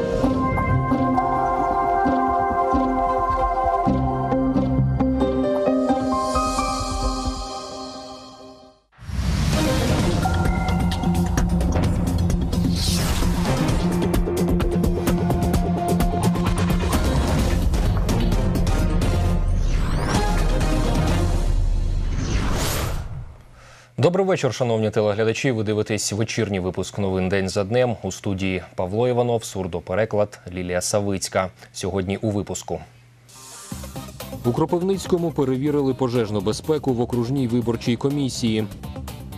Oh. Вечір, шановні телеглядачі. Ви дивитесь вечірній випуск новин день за днем у студії Павло Іванов, сурдопереклад Лілія Савицька. Сьогодні у випуску. У Кропивницькому перевірили пожежну безпеку в окружній виборчій комісії.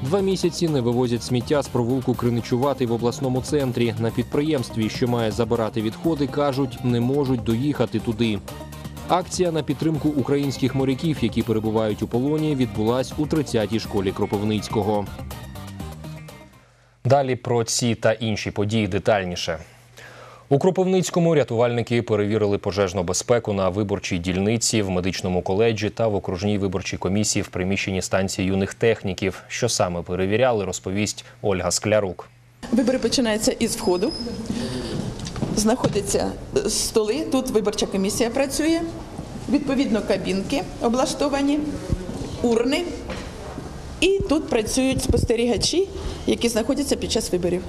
Два місяці не вивозять сміття з провулку Криничувати в обласному центрі. На підприємстві, що має забирати відходи, кажуть, не можуть доїхати туди. Акція на підтримку українських моряків, які перебувають у полоні, відбулась у 30-й школі Кропивницького. Далі про ці та інші події детальніше. У Кропивницькому рятувальники перевірили пожежну безпеку на виборчій дільниці в медичному коледжі та в окружній виборчій комісії в приміщенні станції юних техніків. Що саме перевіряли, розповість Ольга Склярук. Вибори починаються із входу. Знаходяться столи. Тут виборча комісія працює. Відповідно, кабінки облаштовані, урни. І тут працюють спостерігачі, які знаходяться під час виборів.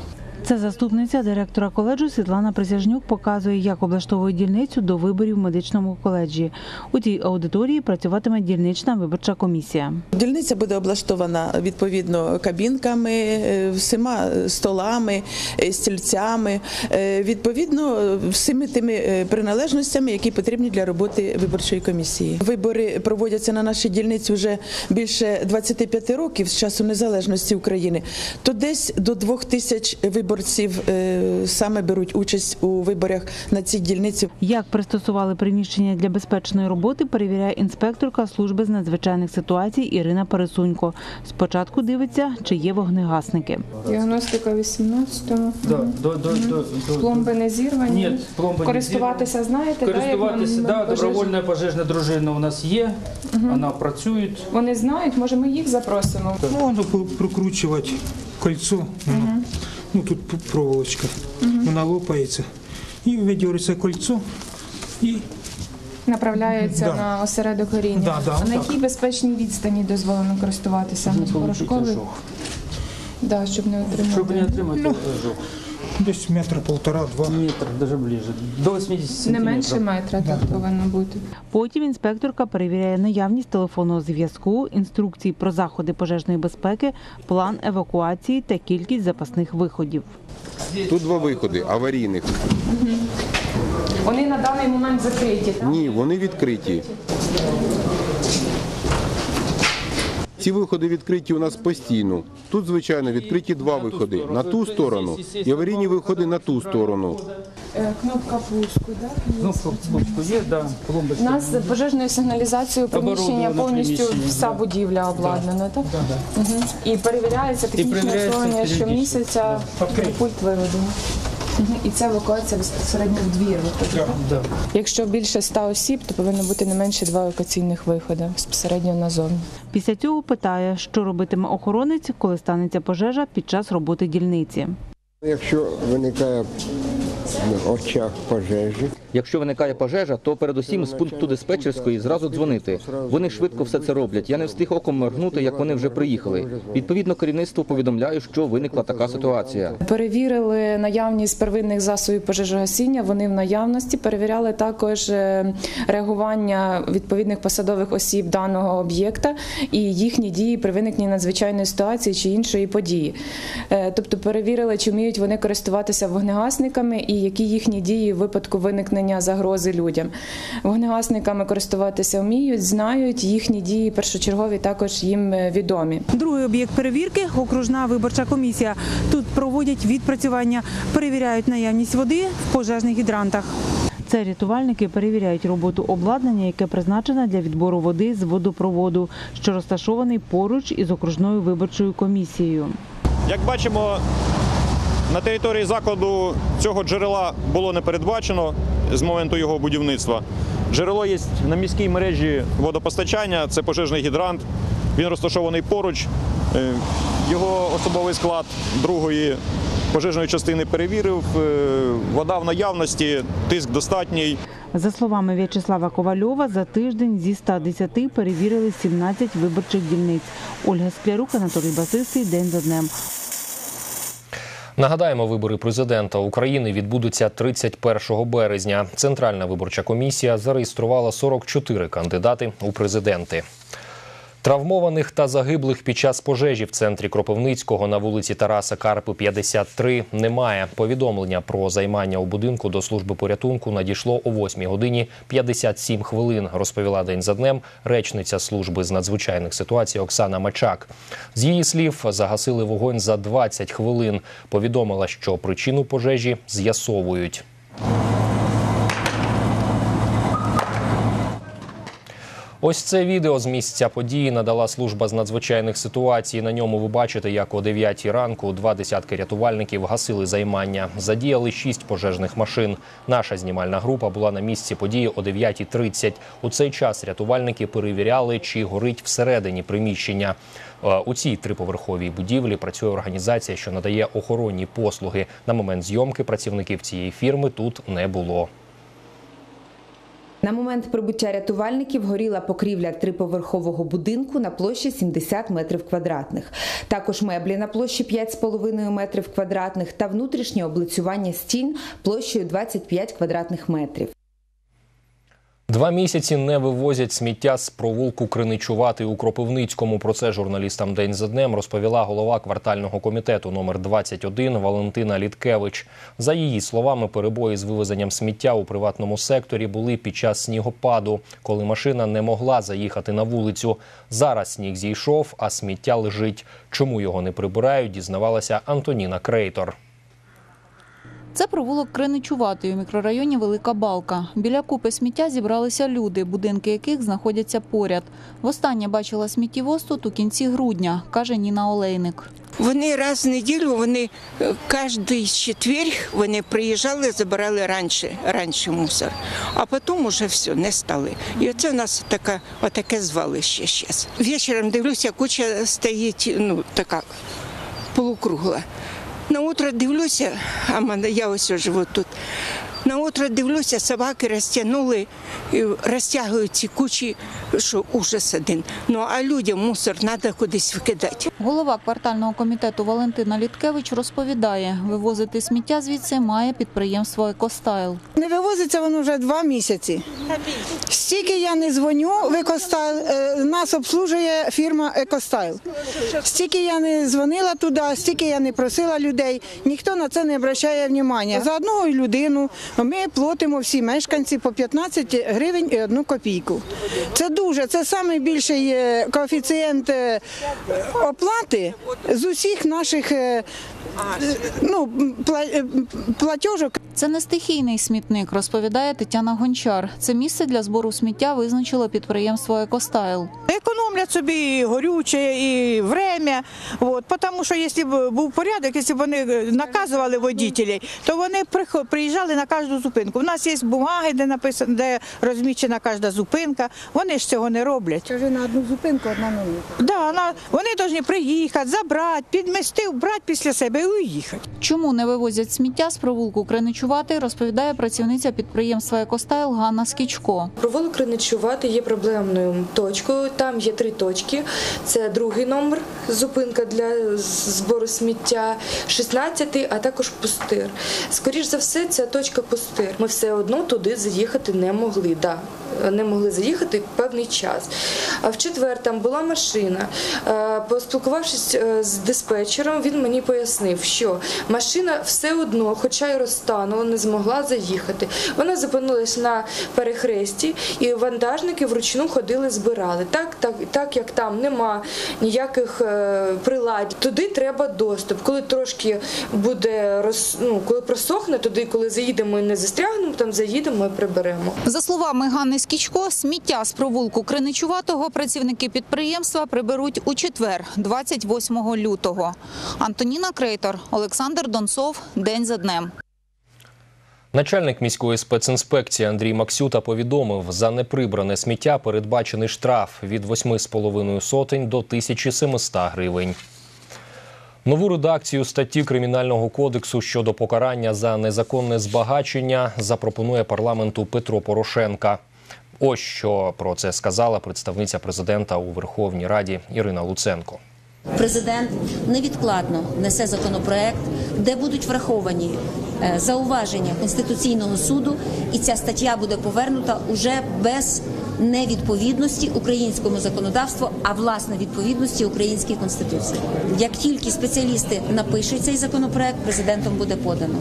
Це заступниця директора коледжу Світлана Присяжнюк показує, як облаштовують дільницю до виборів в медичному коледжі. У цій аудиторії працюватиме дільнична виборча комісія. Дільниця буде облаштована відповідно кабінками, е, всіма столами, е, стільцями, е, відповідно всіми тими приналежностями, які потрібні для роботи виборчої комісії. Вибори проводяться на нашій дільниці вже більше 25 років з часу незалежності України. То десь до двох тисяч виборців е, саме беруть участь у виборах на цій дільниці. Як пристосували приміщення для безпечної роботи, перевіряє інспекторка служби з надзвичайних ситуацій Ірина Пересунько. Спочатку дивиться, чи є вогнегасники. Діагностика 18-го. Да, до, до, Пломби не зірвані. Ні, пломби не Користуватися знаєте, Користуватися, да, добровольна пожежна дружина у нас є, вона працює. Вони знають, може ми їх запросимо. Ну, воно по- прокручувати кольцо, воно, ну тут проволочка, проволочка, вона лопається. І виділиться кольцо і направляється Да. на осередок горіння. Да, да, а на якій безпечній відстані дозволено користуватися? Порошковий? Да, щоб не отримати. Щоб не отримати ожог. Десь метр полтора-два. Метр, навіть ближе. До 80 Не менше метра так повинно бути. Потім інспекторка перевіряє наявність телефонного зв'язку, інструкції про заходи пожежної безпеки, план евакуації та кількість запасних виходів. Тут два виходи аварійних. Вони на даний момент закриті, так? Ні, вони відкриті. Ці виходи відкриті у нас постійно. Тут, звичайно, відкриті два виходи. на ту сторону. і аварійні виходи на ту сторону. Кнопка пуску, так? Ну, кнопку є, да, У нас пожежною сигналізацією приміщення повністю вся будівля обладнана, так? І перевіряється технічне обслуговування щомісяця пульт виводу. Мгм. І це евакуація безпосередньо в двір виходить. Да. Якщо більше ста осіб, то повинно бути не менше два евакуаційних виходи безпосередньо назовні. Після цього питає, що робитиме охоронець, коли станеться пожежа під час роботи дільниці. Якщо виникає в очах пожежі, Якщо виникає пожежа, то передусім з пункту диспетчерської зразу дзвонити. Вони швидко все це роблять. Я не встиг оком моргнути, як вони вже приїхали. Відповідно, керівництво повідомляє, що виникла така ситуація. Перевірили наявність первинних засобів пожежогасіння. Вони в наявності. Перевіряли також е, реагування відповідних посадових осіб даного об'єкта і їхні дії при виникненні надзвичайної ситуації чи іншої події. Е, Тобто перевірили, чи вміють вони користуватися вогнегасниками і які їхні дії в випадку виникнення загрози людям. Вогнегасниками користуватися вміють, знають їхні дії першочергові також їм е, відомі. Другий об'єкт перевірки окружна виборча комісія. Тут проводять відпрацювання, перевіряють наявність води в пожежних гідрантах. Це рятувальники перевіряють роботу обладнання, яке призначене для відбору води з водопроводу, що розташований поруч із окружною виборчою комісією. Як бачимо, на території закладу цього джерела було не передбачено з моменту його будівництва. Джерело є на міській мережі водопостачання, це пожежний гідрант. Він розташований поруч. Е, Його особовий склад другої пожежної частини перевірив. е, Вода в наявності, тиск достатній. За словами В'ячеслава Ковальова, за тиждень зі 110 перевірили 17 виборчих дільниць. Ольга Склярук, Анатолій Басистий. День за днем. Нагадаємо, вибори президента України відбудуться 31 березня. Центральна виборча комісія зареєструвала 44 кандидати у президенти. Травмованих та загиблих під час пожежі в центрі Кропивницького на вулиці Тараса Карпи 53 немає. Повідомлення про займання у будинку до служби порятунку надійшло о 8 годині 57 хвилин. Розповіла день за днем речниця служби з надзвичайних ситуацій Оксана Мачак. З її слів загасили вогонь за 20 хвилин. Повідомила, що причину пожежі з'ясовують. Ось це відео з місця події надала служба з надзвичайних ситуацій. На ньому ви бачите, як о 9 ранку два десятки рятувальників гасили займання. Задіяли шість пожежних машин. Наша знімальна група була на місці події о 9.30. У цей час рятувальники перевіряли, чи горить всередині приміщення. Е, У цій триповерховій будівлі працює організація, що надає охоронні послуги. На момент зйомки працівників цієї фірми тут не було. На момент прибуття рятувальників горіла покрівля триповерхового будинку на площі 70 метрів квадратних. Також меблі на площі 5,5 метрів квадратних та внутрішнє облицювання стін площею 25 квадратних метрів. Два місяці не вивозять сміття з провулку Криничувати у Кропивницькому. Про це журналістам день за днем розповіла голова квартального комітету номер 21 Валентина Літкевич. За її словами, перебої з вивезенням сміття у приватному секторі були під час снігопаду, коли машина не могла заїхати на вулицю. Зараз сніг зійшов, а сміття лежить. Чому його не прибирають, дізнавалася Антоніна Крейтор. Це провулок Криничуватий у мікрорайоні Велика Балка. Біля купи сміття зібралися люди, будинки яких знаходяться поряд. Востаннє бачила сміттєвоз тут у кінці грудня, каже Ніна Олейник. Вони раз в неділю, вони е, кожний четвер вони приїжджали, забирали раніше, раніше мусор, а потім уже все, не стали. І оце у нас така, отаке звалище зараз. Вечором дивлюся, куча стоїть, ну така полукругла. На утро дивлюся, а мене я ось живу тут. На утро дивлюся, собаки розтягнули, розтягують ці кучі, що ужас один. Ну а людям мусор треба кудись викидати. Голова квартального комітету Валентина Літкевич розповідає, вивозити сміття звідси має підприємство «Екостайл». Не вивозиться воно вже два місяці. Стільки я не дзвоню в Екостайл, е, нас обслужує фірма Екостайл. Стільки я не дзвонила туди, стільки я не просила людей, ніхто на це не обращає уваги. За одну людину ми платимо всі мешканці по 15 гривень і одну копійку. Це дуже, це найбільший е, коефіцієнт е, оплати з усіх наших е, ну, пла- е. Це не стихійний смітник, розповідає Тетяна Гончар. Це місце для збору сміття визначило підприємство «Екостайл». Економлять собі і горюче і время. От, тому що якщо б був порядок, якщо б вони наказували водітелей, то вони приїжджали на кожну зупинку. У нас є бумаги, де написано, де розмічена кожна зупинка. Вони ж цього не роблять. Це вже на одну зупинку одна минута. Да, на- вони повинні приїхати, забрати, підмести, брати після себе і уїхати. Чому не вивозять сміття з провулку Криничувати, розповідає працівниця підприємства «Екостайл» Ганна Скічко. Провулок Криничувати є проблемною точкою. Там є три точки. Це другий номер, зупинка для збору сміття, 16-й, а також пустир. Скоріш за все, ця точка пустир. Ми все одно туди заїхати не могли. Да. Не могли заїхати певний час. А в четвер там була машина. Е, Поспілкувавшись е, з диспетчером, він мені пояснив, що машина все одно, хоча й розтанула, не змогла заїхати. Вона зупинилась на перехресті, і вантажники вручну ходили, збирали. Так, так, так як там нема ніяких е, прилад, туди треба доступ. Коли трошки буде роз, ну, коли просохне, туди, коли заїдемо не застрягнемо, там заїдемо і приберемо. За словами Ганни Скічко, сміття з провулку Криничуватого працівники підприємства приберуть у четвер, 28 лютого. Антоніна Крейтор, Олександр Донцов. День за днем. Начальник міської спецінспекції Андрій Максюта повідомив, за неприбране сміття передбачений штраф від 8,5 сотень до 1700 гривень. Нову редакцію статті Кримінального кодексу щодо покарання за незаконне збагачення запропонує парламенту Петро Порошенка. Ось що про це сказала представниця президента у Верховній Раді Ірина Луценко. Президент невідкладно внесе законопроект, де будуть враховані е, зауваження Конституційного суду, і ця стаття буде повернута уже без невідповідності українському законодавству, а власне відповідності українській конституції. Як тільки спеціалісти напишуть цей законопроект, президентом буде подано.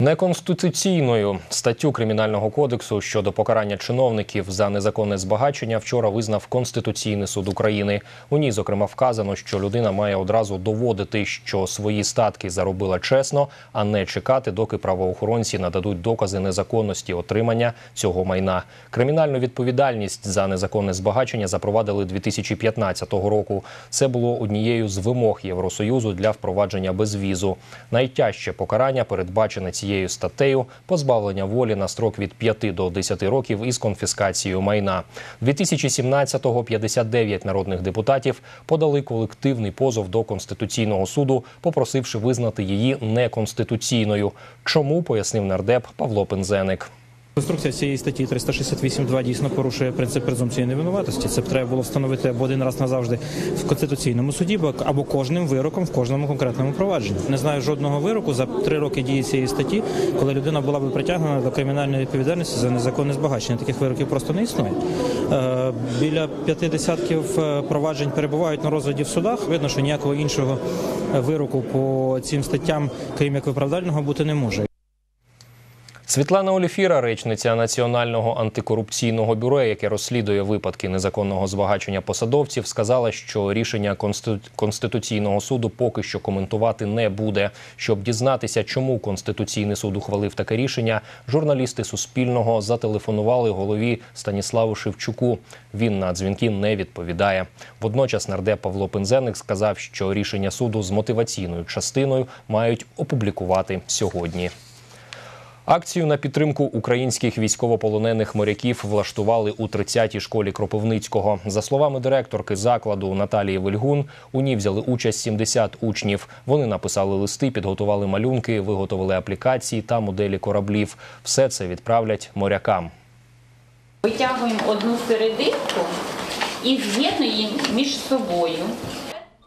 Неконституційною статтю кримінального кодексу щодо покарання чиновників за незаконне збагачення вчора визнав Конституційний суд України. У ній зокрема вказано, що людина має одразу доводити, що свої статки заробила чесно, а не чекати, доки правоохоронці нададуть докази незаконності отримання цього майна. Кримінальну відповідальність за незаконне збагачення запровадили 2015 року. Це було однією з вимог Євросоюзу для впровадження безвізу. Найтяжче покарання передбачене цією статтею позбавлення волі на строк від 5 до 10 років із конфіскацією майна. 2017-го 59 народних депутатів подали колективний позов до конституційного суду, попросивши визнати її неконституційною. Чому пояснив нардеп Павло Пензеник. Конструкція цієї статті 368.2 дійсно порушує принцип презумпції невинуватості. Це б треба було встановити або один раз назавжди в конституційному суді, бо- або кожним вироком в кожному конкретному провадженні. Не знаю жодного вироку за три роки дії цієї статті, коли людина була б притягнена до кримінальної відповідальності за незаконне збагачення. Таких вироків просто не існує. Е, Біля п'яти десятків е, проваджень перебувають на розгляді в судах. Видно, що ніякого іншого е, вироку по цим статтям, крім як виправдального, бути не може. Світлана Оліфіра, речниця Національного антикорупційного бюро, яке розслідує випадки незаконного збагачення посадовців, сказала, що рішення Конститу- Конституційного суду поки що коментувати не буде. Щоб дізнатися, чому Конституційний суд ухвалив таке рішення, журналісти Суспільного зателефонували голові Станіславу Шевчуку. Він на дзвінки не відповідає. Водночас нардеп Павло Пензеник сказав, що рішення суду з мотиваційною частиною мають опублікувати сьогодні. Акцію на підтримку українських військовополонених моряків влаштували у 30-й школі Кропивницького. За словами директорки закладу Наталії Вельгун, у ній взяли участь 70 учнів. Вони написали листи, підготували малюнки, виготовили аплікації та моделі кораблів. Все це відправлять морякам. Витягуємо одну серединку і з'єднуємо між собою.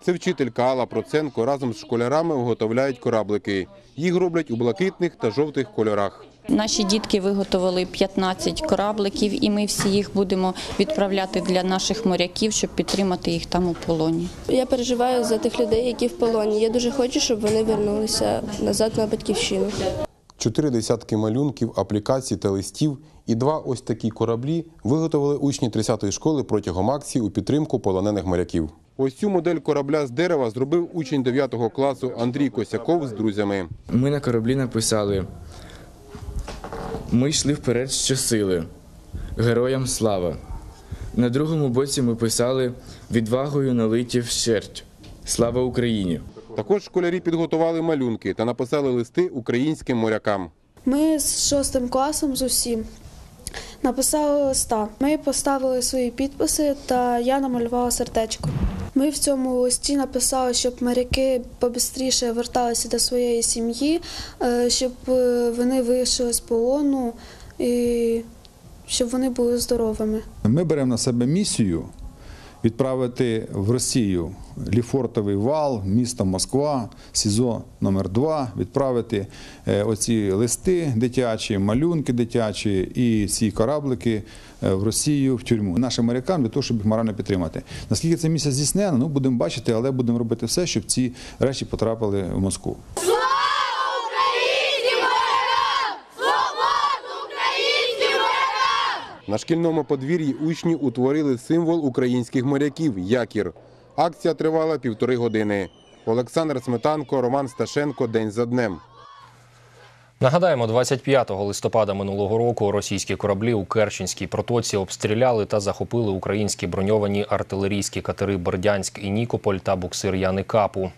Це вчителька Алла Проценко разом з школярами виготовляють кораблики. Їх роблять у блакитних та жовтих кольорах. Наші дітки виготовили 15 корабликів, і ми всі їх будемо відправляти для наших моряків, щоб підтримати їх там у полоні. Я переживаю за тих людей, які в полоні. Я дуже хочу, щоб вони вернулися назад на батьківщину. Чотири десятки малюнків, аплікацій та листів і два ось такі кораблі виготовили учні 30-ї школи протягом акції у підтримку полонених моряків. Ось цю модель корабля з дерева зробив учень 9 класу Андрій Косяков з друзями. Ми на кораблі написали: Ми йшли вперед щосили. Героям слава. На другому боці ми писали відвагою налиті вщерть. Слава Україні! Також школярі підготували малюнки та написали листи українським морякам. Ми з шостим класом з усім написали листа. Ми поставили свої підписи, та я намалювала сердечко. Ми в цьому листі написали, щоб моряки побистріше верталися до своєї сім'ї, е, щоб е, вони вийшли з полону і щоб вони були здоровими. Ми беремо на себе місію відправити в Росію Ліфортовий вал, місто Москва, СІЗО номер 2 відправити е, оці листи дитячі, малюнки дитячі і ці кораблики е, в Росію в тюрму. Нашим морякам для того, щоб їх морально підтримати. Наскільки ця місія здійснена, ну будемо бачити, але будемо робити все, щоб ці речі потрапили в Москву. На шкільному подвір'ї учні утворили символ українських моряків якір. Акція тривала півтори години. Олександр Сметанко, Роман Сташенко. День за днем. Нагадаємо, 25 листопада минулого року російські кораблі у Керченській протоці обстріляли та захопили українські броньовані артилерійські катери Бердянськ і Нікополь та буксир Яни Капу.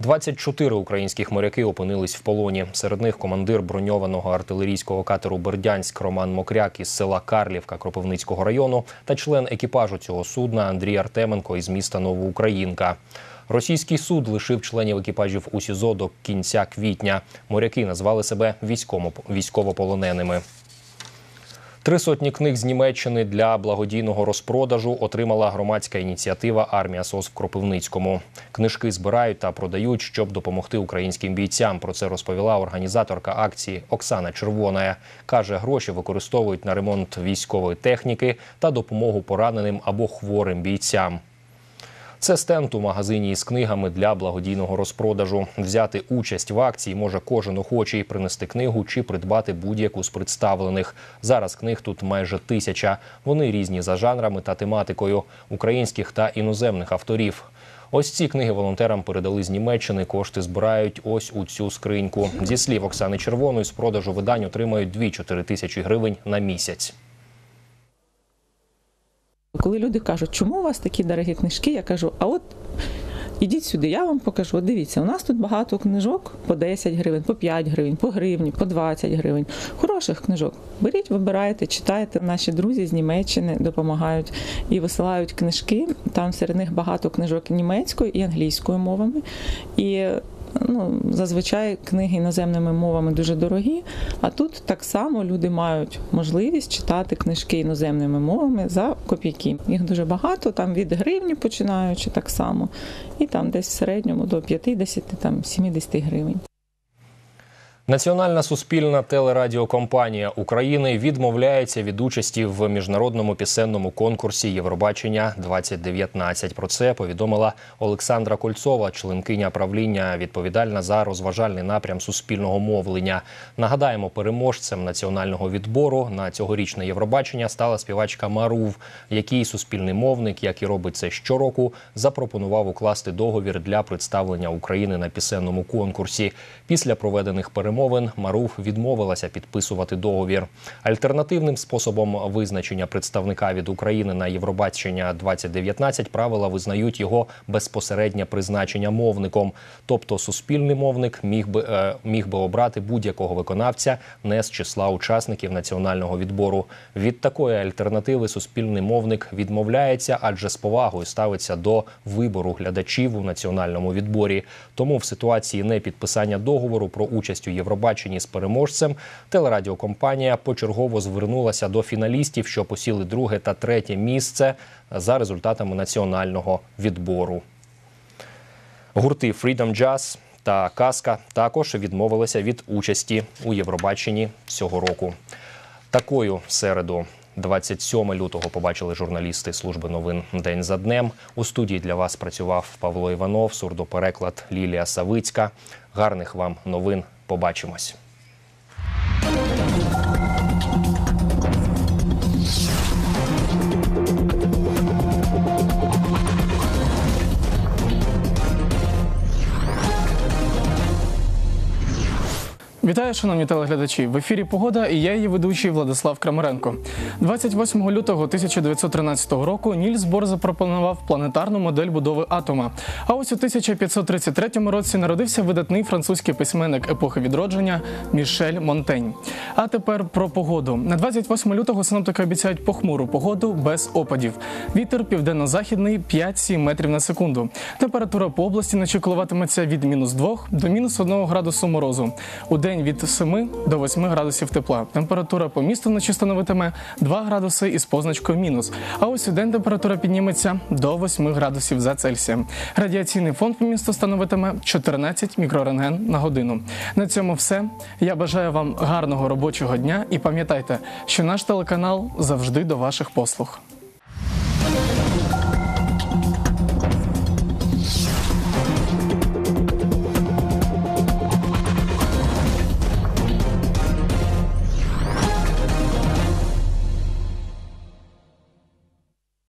24 українських моряки опинились в полоні. Серед них командир броньованого артилерійського катеру Бердянськ Роман Мокряк із села Карлівка Кропивницького району та член екіпажу цього судна Андрій Артеменко із міста Новоукраїнка. Російський суд лишив членів екіпажів у СІЗО до кінця квітня. Моряки назвали себе військовополоненими. Три сотні книг з Німеччини для благодійного розпродажу отримала громадська ініціатива Армія СОС в Кропивницькому. Книжки збирають та продають, щоб допомогти українським бійцям. Про це розповіла організаторка акції Оксана Червоная. каже, гроші використовують на ремонт військової техніки та допомогу пораненим або хворим бійцям. Це стенд у магазині із книгами для благодійного розпродажу. Взяти участь в акції може кожен охочий принести книгу чи придбати будь-яку з представлених. Зараз книг тут майже тисяча. Вони різні за жанрами та тематикою українських та іноземних авторів. Ось ці книги волонтерам передали з Німеччини. Кошти збирають ось у цю скриньку. Зі слів Оксани Червоної, з продажу видань отримають 2-4 тисячі гривень на місяць. Коли люди кажуть, чому у вас такі дорогі книжки, я кажу, а от ідіть сюди, я вам покажу. От дивіться, у нас тут багато книжок по 10 гривень, по 5 гривень, по гривні, по 20 гривень. Хороших книжок. Беріть, вибирайте, читайте. Наші друзі з Німеччини допомагають і висилають книжки. Там серед них багато книжок німецькою і англійською мовами. І ну, зазвичай книги іноземними мовами дуже дорогі, а тут так само люди мають можливість читати книжки іноземними мовами за копійки. Їх дуже багато, там від гривні починаючи так само, і там десь в середньому до 50 там 70 гривень. Національна суспільна телерадіокомпанія України відмовляється від участі в міжнародному пісенному конкурсі Євробачення 2019. Про це повідомила Олександра Кольцова, членкиня правління, відповідальна за розважальний напрям суспільного мовлення. Нагадаємо, переможцем національного відбору на цьогорічне Євробачення стала співачка Марув, який суспільний мовник, як і робить це щороку, запропонував укласти договір для представлення України на пісенному конкурсі. Після проведених перемовин Марув відмовилася підписувати договір. Альтернативним способом визначення представника від України на Євробачення 2019 правила визнають його безпосереднє призначення мовником. Тобто суспільний мовник міг би е, міг би обрати будь-якого виконавця не з числа учасників національного відбору. Від такої альтернативи суспільний мовник відмовляється, адже з повагою ставиться до вибору глядачів у національному відборі. Тому в ситуації непідписання договору про участь у Євробаченні з переможцем телерадіокомпанія почергово звернулася до фіналістів, що посіли друге та третє місце за результатами національного відбору. Гурти Freedom Jazz та Казка також відмовилися від участі у Євробаченні цього року. Такою середу. 27 лютого побачили журналісти служби новин день за днем. У студії для вас працював Павло Іванов, сурдопереклад Лілія Савицька. Гарних вам новин. Побачимось. Вітаю, шановні телеглядачі. В ефірі Погода і я її ведучий Владислав Крамаренко. 28 лютого 1913 року Нільс Бор запропонував планетарну модель будови атома. А ось у 1533 році народився видатний французький письменник епохи відродження Мішель Монтень. А тепер про погоду. На 28 лютого синоптики обіцяють похмуру погоду без опадів. Вітер південно-західний 5-7 метрів на секунду. Температура по області ночі коливатиметься від мінус 2 до мінус 1 градусу морозу. У день від 7 до 8 градусів тепла. Температура по місту вночі становитиме 2 градуси із позначкою мінус. А ось у день температура підніметься до 8 градусів за Цельсієм. Радіаційний фон по місту становитиме 14 мікрорентген на годину. На цьому все. Я бажаю вам гарного робочого дня і пам'ятайте, що наш телеканал завжди до ваших послуг.